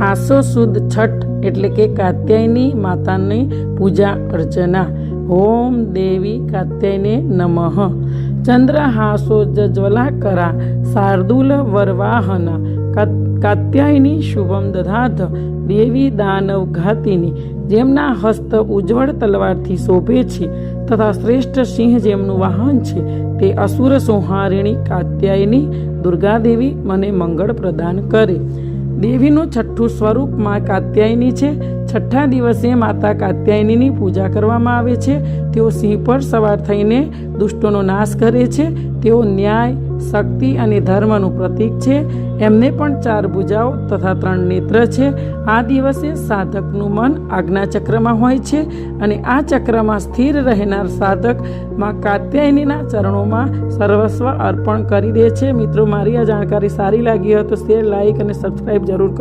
આસો સુદ છઠ એટલે કે કાત્યાયની માતાની પૂજા અર્ચના. ઓમ દેવી કાત્યાયને નમઃ. ચંદ્રહાસો જજ્વલાકરા શાર્દુલ વરવાહન. કાત્યાયની શુભમ દધાધ. દેવી દાનવ ઘાતિની. જેમના હસ્ત ઉજ્જવળ તલવારથી શોભે છે તથા શ્રેષ્ઠ સિંહ જેમનું વાહન છે તે અસુર સંહારિણી કાત્યાયની દુર્ગાદેવી મને મંગળ પ્રદાન કરે. દેવીનું છઠ્ઠું સ્વરૂપમાં કાત્યાયની છે. છઠ્ઠા દિવસે માતા કાત્યાયનીની પૂજા કરવામાં આવે છે. તેઓ સિંહ પર સવાર થઈને દુષ્ટોનો નાશ કરે છે. તેઓ ન્યાય શક્તિ અને ધર્મનું પ્રતીક છે. એમને પણ ચાર ભુજાઓ તથા ત્રણ નેત્ર છે. આ દિવસે સાધકનું મન આજ્ઞા ચક્રમાં હોય છે અને આ ચક્રમાં સ્થિર રહેનાર સાધકમાં કાત્યાયનીના ચરણોમાં સર્વસ્વ અર્પણ કરી દે છે. મિત્રો, મારી આ જાણકારી સારી લાગી હોય તો શેર લાઇક અને સબસ્ક્રાઈબ જરૂર કરો